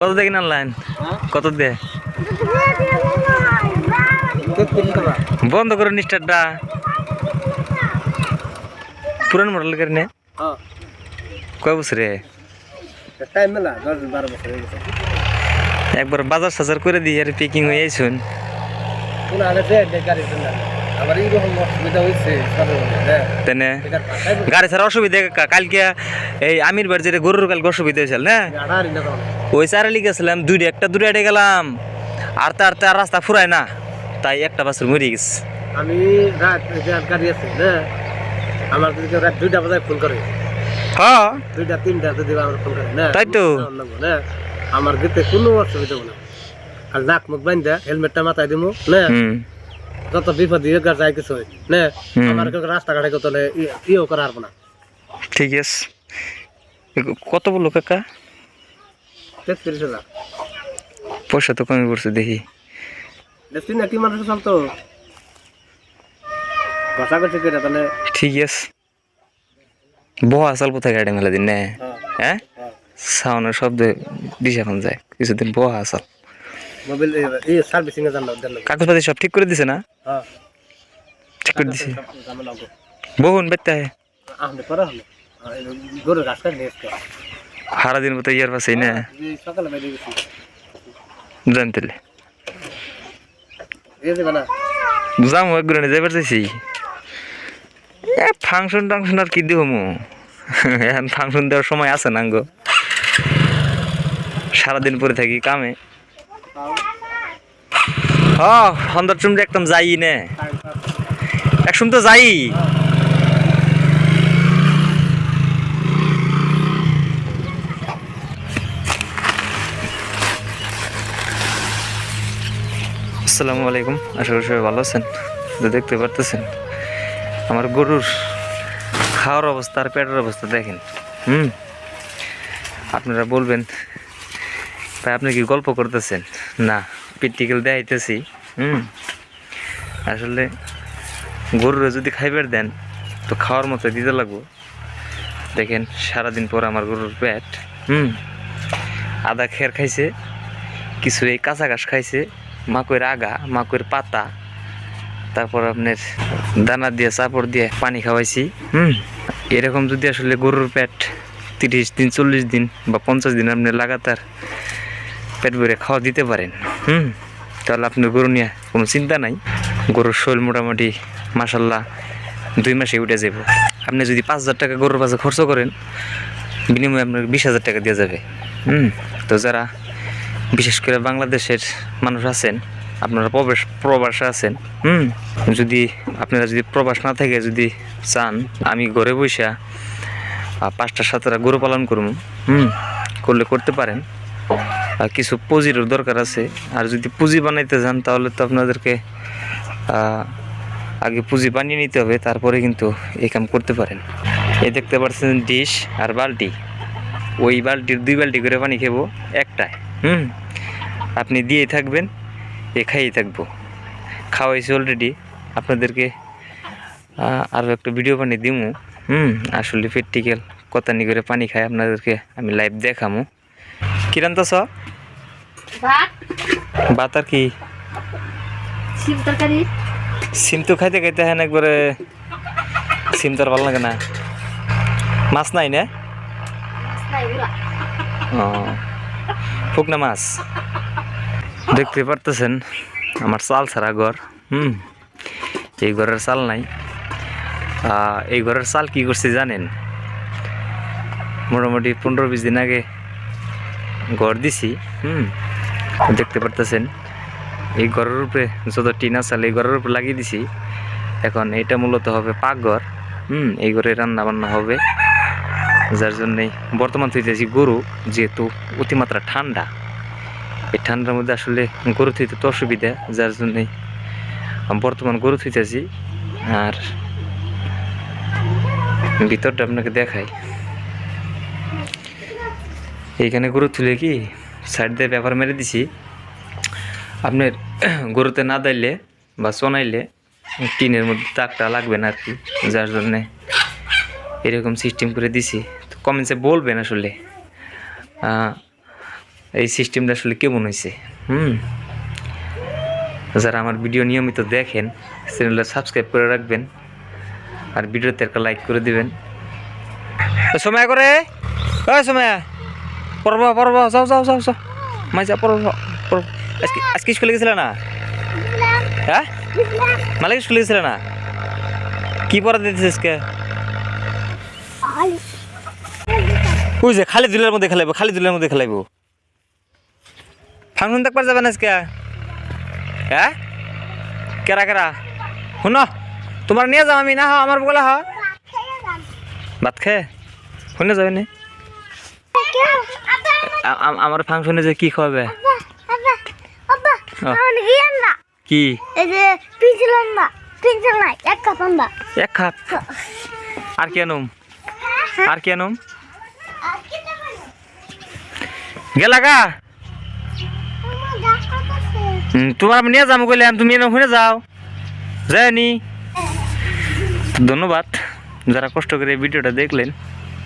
কত দেখি না লাইন কত দে বন্ধ করো নিষ্ঠারটা পুরান মডেল করে কয় বছরে? একবার বাজার সাজার করে দিই আর পিকিং হয়ে দেয় গাড়ি ছাড়া অসুবিধা কালকে এই আমির বাড়ি যেটা গরুর কালকে অসুবিধা হয়েছিল না না? ওই চারালি গেছিলাম দুইটা একটা দূরে আটে গেলাম আর আরতে আর রাস্তা ফুরায় না। তাই একটা বাছুর মরে গেছে। আমি রাত গাড়ি আছে না? আমার যদি রাত দুইটা বাজায় ফোন করে হ্যাঁ। দুইটা তিনটা যদি আমার ফোন করে না? তাই তো। না? আমার গেতে কোনো অসুবিধা না। আর নাক মুখ বান্ধা হেলমেটটা মাথায় দিব না? হুম। যত বিপদ দিয়ে গাছ যায় কিছু হয় না। আমার রাস্তাঘাটে কত ইয়েও করা না। ঠিক আছে। কত বলল কাকা? তেত্রিশ হাজার। পয়সা তো কমে পড়ছে দেখি। দেখছি না কি মানুষ করছে কেটা তাহলে? ঠিক আছে। বহা চাল কোথায় গাড়ি মেলা দিন হ্যাঁ। সাউনের শব্দ দিশা এখন যায় কিছুদিন বহা চাল। মোবাইল এই সার্ভিসিং কাগজপাতি সব ঠিক করে দিছে না? হ্যাঁ। ঠিক করে দিছে। বহুন বেতে হলো হারা দিন মতো ইয়ার পাশে না? জানতে যাব একগুলো যাইবার চাইছি। ফাংশন টাংশন আর কি দিব মু? এখন ফাংশন দেওয়ার সময় আছে না গো। সারাদিন পরে থাকি কামে। হ সন্ধ্যার চুমটা একদম যাই নে। একসম তো যাই। আসসালামু আলাইকুম। আশা করি সবাই ভালো আছেন। তো দেখতে পারতেছেন, আমার গরুর খাওয়ার অবস্থা আর পেটের অবস্থা দেখেন। হুম? আপনারা বলবেন, ভাই, আপনি কি গল্প করতেছেন? না প্র্যাকটিক্যাল দেখাইতেছি হুম? আসলে গরুরে যদি খাইবার দেন, তো খাওয়ার মতো দিতে লাগবো। দেখেন, সারাদিন পর আমার গরুর পেট। হুম? আদা খের খাইছে, কিছু এই কাঁচা ঘাস খাইছে। মাকইর আগা মাকইর পাতা, তারপর আপনার দানা দিয়ে, চাপড় দিয়ে পানি খাওয়াইছি। হুম? এরকম যদি আসলে গরুর পেট তিরিশ দিন, চল্লিশ দিন বা পঞ্চাশ দিন আপনি লাগাতার পেট ভরে খাওয়া দিতে পারেন, হুম? তাহলে আপনার গরু নিয়ে কোনো চিন্তা নাই। গরুর শরীর মোটামুটি মাসাল্লাহ দুই মাসে উঠে যাব। আপনি যদি পাঁচ হাজার টাকা গরুর পাশে খরচ করেন, বিনিময়ে আপনার বিশ হাজার টাকা দেওয়া যাবে। হুম? তো যারা বিশেষ করে বাংলাদেশের মানুষ আছেন, আপনারা প্রবেশ, প্রবাসে আছেন, হুম? যদি আপনারা যদি প্রবাস না থেকে যদি চান, আমি ঘরে বসা পাঁচটা সাতটা গরু পালন করুন হুম? করলে করতে পারেন। আর কিছু পুঁজিরও দরকার আছে। আর যদি পুঁজি বানাইতে যান, তাহলে তো আপনাদেরকে আগে পুঁজি বানিয়ে নিতে হবে, তারপরে কিন্তু এই কাম করতে পারেন। এই দেখতে পাচ্ছেন ডিশ আর বালতি। ওই বালতির দুই বালতি করে পানি খেবো, একটায়। হুম? আপনি দিয়েই থাকবেন এ খাইয়েই থাকব। খাওয়াইছি অলরেডি আপনাদেরকে আরও একটা ভিডিও বানিয়ে দিমু। হুম আসলে প্র্যাকটিক্যাল কথা নি করে পানি খাই আপনাদেরকে আমি লাইভ দেখামু। কিরান তো ভাত। আর কি? সিম তো খাইতে খাইতে হ্যাঁ একবারে সিম তো আর ভালো লাগে না। মাছ নাই না? ও। ফুকনা মাছ। দেখতে পারতেছেন, আমার চাল ছাড়া ঘর, হুম? এই ঘরের চাল নাই। এই ঘরের চাল কি করছে জানেন? মোটামুটি পনেরো বিশ দিন আগে ঘর দিছি, হুম? দেখতে পারতেছেন, এই ঘরের উপরে যত টিনা চাল এই ঘরের উপরে লাগিয়ে দিছি। এখন এটা মূলত হবে পাকঘর, হুম? এই ঘরে রান্না বান্না হবে। যার জন্যই বর্তমান থইতেছি গরু, যেহেতু অতিমাত্রা ঠান্ডা, এই ঠান্ডার মধ্যে আসলে গরু থইতে তো অসুবিধা, যার জন্যই বর্তমান গরু থইতেছি। আর ভিতরটা আপনাকে দেখাই। এইখানে গরু তুলে কি সাইড দিয়ে পেপার মেরে দিছি। আপনার গরুতে না দাইলে বা চনাইলে টিনের মধ্যে তাকটা লাগবে না আর কি, যার জন্যে এরকম সিস্টেম করে দিছি। কমেন্টসে বলবেন আসলে। এই সিস্টেমটা আসলে কেমন হয়েছে? হুম? যারা আমার ভিডিও নিয়মিত দেখেন চ্যানেলটা সাবস্ক্রাইব করে রাখবেন। আর ভিডিওতে একটা লাইক করে দিবেন। সময় করে! ওই সময়! পড়ব পড়ব, যাও যাও যাও যাও। মাই যা পড়ব পড়ব আজকে আজকে স্কুলে গেছিলে না? হ্যাঁ? মালিক স্কুলে গেছিলে না? কি পড়া দিতেছিস আজকে? যে খালি দুলের মধ্যে খেলাইবো, খালি দুলের মধ্যে খেলাইবো। ফাংশন দেখবার যাবেন আজকে। হ্যাঁ? কেরা কেরা? শুন, তোমার নিয়ে যাও আমি, না হও, আমার বলে হ ভাত খেয়ে? শুনে যাবে নি আমার ফাংশনে যে কি ও। কি? এক কাপ আর কি আনুম? আর কি আনুম? গেলা গা। তোমার আমি নিয়ে যাব কইলাম তুমি এনে শুনে যাও। যায়নি। ধন্যবাদ। যারা কষ্ট করে ভিডিওটা দেখলেন।